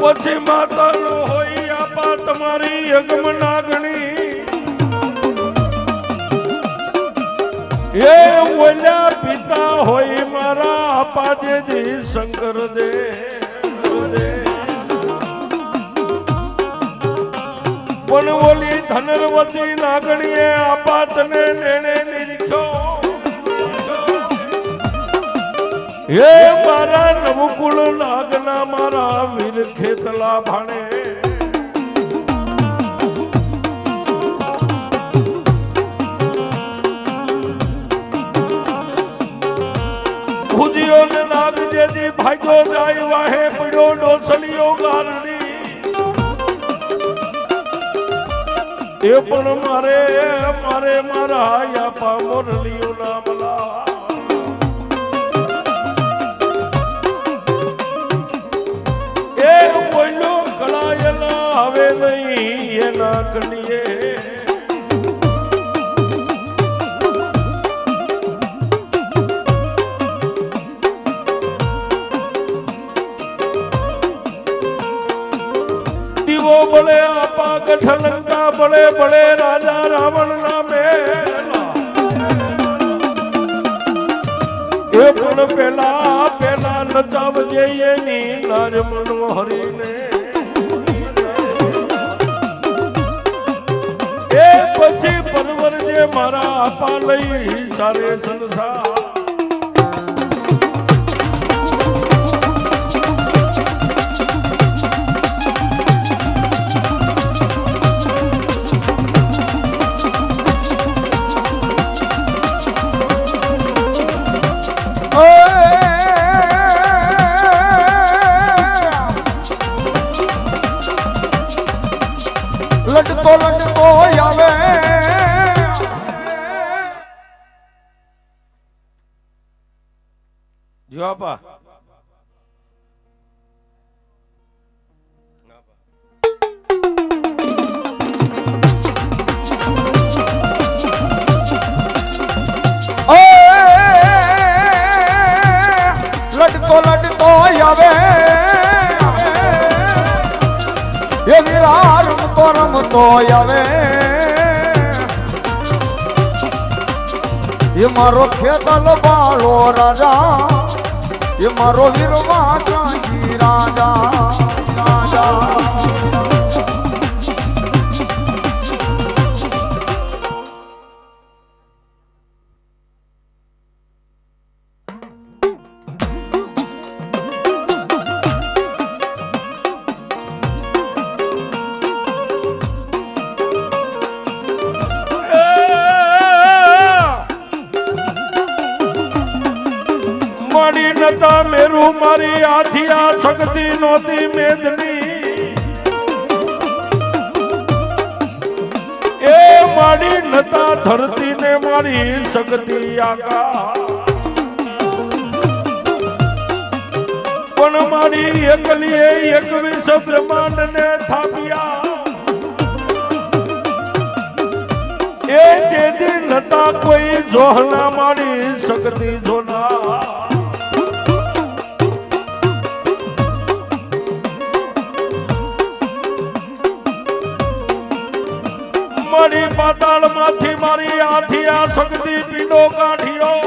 પછી માતાનો હોય આપા તમારી યજ્ઞ નાગણી એ ઓલ્યા પિતા હોય મારા આપા જેજી શંકર દે પણ ઓલી ધનરવતી નાગણીએ આપા તને નિર્ણય નિરીખ્યો. હે મારા નવકુળ નાગના મારા વીર ખેતલા ભાણે. ખુદીઓ ને નાગ જેથી ભાગ્યો જાય વાહે પડ્યો ડોસલીઓ ગારડી એ પણ મારે મારે મારા યાપા મોરલીઓ ના મલા. કડીએ દીવો બળે આપા ગઠલંકા બળે બળે રાજા રાવણ ના મેલા એ પણ પેલા પેલા નચાવજે એની નાર મનોહરીને. પછી પરવર મારા આપા લઈ સારે સંસાર જો આપા એ લટતો લટતો આવે એ વિરાર રમતો રમતો આવે એ મારો ખેતલ બાળો રાજા એ મારો વીરવા ચાંદી રાજા નોતી મેદની. એ મારી નતા ધરતી ને મારી શક્તિ આકા પણ મારી એકલીએ એકવીસ બ્રહ્માંડ ને થાપ્યા. એ તેથી નતા કોઈ જોહના મારી શક્તિ જોના પાતાળ મારી આથી આ સગદી પીડો કાઢ્યો.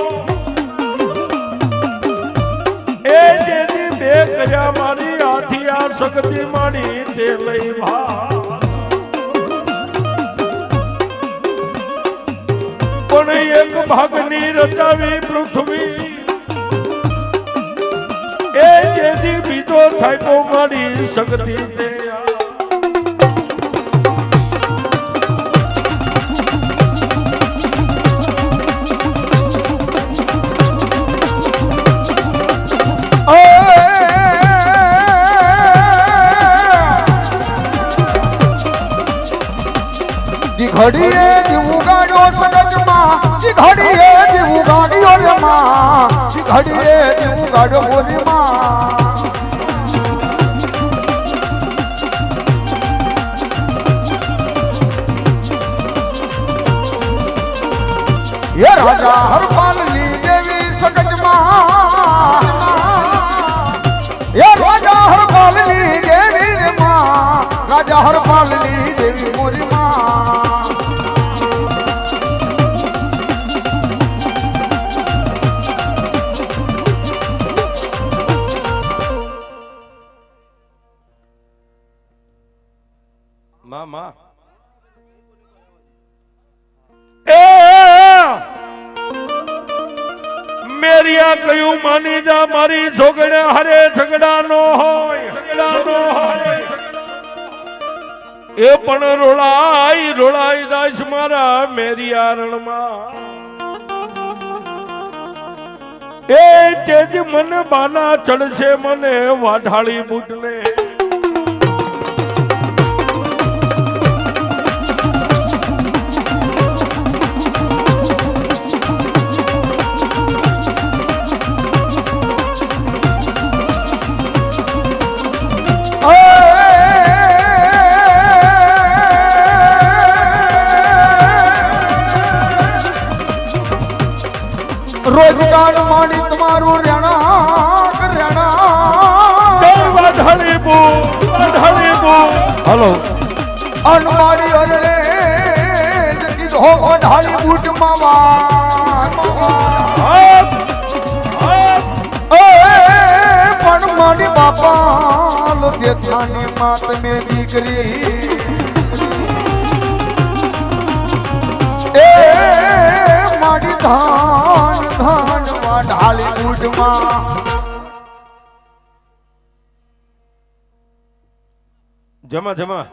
એ જેની બે કર્યા મારી આથી આ સગદી મારી તે લઈ ભા પણ એક ભાગની રચાવી પૃથ્વી? એ જેની બીજો થાય મારી શક્તિ ઘડીએ જીવું ગાડ્યો સગજમાં જી ઘડીએ જીવું ગાડ્યો રે માં જી ઘડીએ જીવું ગાડ્યો ગોરી માં ये राजा हरपाल ली देवी सकजमा ये राजा हरपाल ली देवी रे मां राजा हरपाल ली देवी मोरी માં માં મેરિયા કયું માની જા, મારી છોકરે હરે ઝઘડા નો હોય, ઝઘડા નો હોય. એ પણ રોળાઈ રોળાઈ દાસ મારા મેરિયા રણમાં એ તેજ મને બાના ચડશે મને વાઢાળી બુટને. રોજગાર માણી તમારું રેણા રેણા વાઢાળી બુ વાઢાળી બુ હલો. અનમારી અરે કીધો ઓઢાળી હાથ એ પણ મારી બાપા લો દેથાની માત મે દીકરી જમા જમા